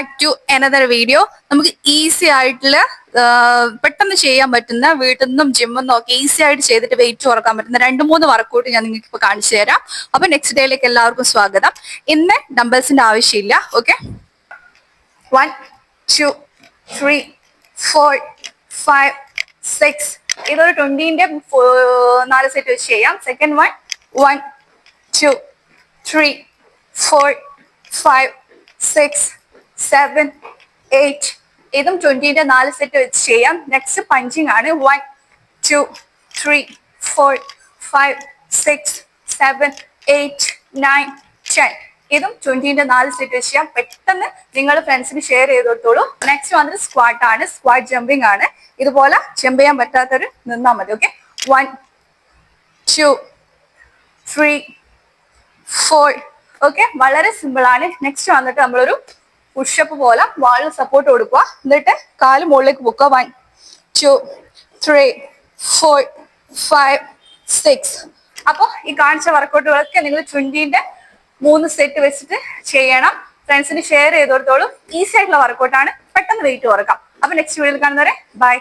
Back to another video നമുക്ക് easy ആയിട്ടുള്ള പെട്ടെന്ന് ചെയ്യാൻ പറ്റുന്ന വീട്ടിൽ നിന്നും ജിമ്മിൽ നിന്നും ഒക്കെ ഈസി ആയിട്ട് ചെയ്തിട്ട് വെയിറ്റ് കുറയ്ക്കാൻ പറ്റുന്ന രണ്ട് മൂന്ന് വർക്കൗട്ട് ഞാൻ നിങ്ങൾക്ക് ഇപ്പൊ കാണിച്ചു തരാം. അപ്പൊ നെക്സ്റ്റ് ഡേയിലേക്ക് എല്ലാവർക്കും സ്വാഗതം. ഇന്ന് ഡംബൽസിന്റെ ആവശ്യമില്ല okay one two three four five six ഇതൊരു ട്വന്റീന്റെ നാല് സെറ്റ് വെച്ച് ചെയ്യാം. Second one one two three four five six seven eight ഇതും ട്വന്റിന്റെ നാല് സെറ്റ് വെച്ച് ചെയ്യാം. നെക്സ്റ്റ് പഞ്ചിങ് ആണ്. One two three four five six seven eight nine ten ഇതും ട്വന്റിന്റെ നാല് സെറ്റ് വെച്ച് ചെയ്യാം. പെട്ടെന്ന് നിങ്ങൾ ഫ്രണ്ട്സിന് ഷെയർ ചെയ്ത് കൊടുത്തോളൂ നെക്സ്റ്റ് വന്നിട്ട് സ്ക്വാഡ് ആണ്. സ്ക്വാഡ് ജമ്പിങ് ആണ്. ഇതുപോലെ ജമ്പ് ചെയ്യാൻ പറ്റാത്തൊരു നിന്നാൽ മതി okay one two three four okay വളരെ സിമ്പിൾ ആണ്. നെക്സ്റ്റ് വന്നിട്ട് നമ്മളൊരു പുഷപ്പ് പോലെ വാളിൽ സപ്പോർട്ട് കൊടുക്കുക. എന്നിട്ട് കാൽ മുകളിലേക്ക് പൊക്കുക one two three four five six അപ്പോൾ ഈ കാണിച്ച വർക്കൗട്ടുകളൊക്കെ നിങ്ങൾ ട്വന്റീന്റെ മൂന്ന് സെറ്റ് വെച്ചിട്ട് ചെയ്യണം. ഫ്രണ്ട്സിന് ഷെയർ ചെയ്ത് ഈസി ആയിട്ടുള്ള വർക്കൗട്ടാണ് പെട്ടെന്ന് വെയിറ്റ് കുറക്കാം. അപ്പൊ നെക്സ്റ്റ് വീഡിയോയിൽ കാണുന്നവരെ ബൈ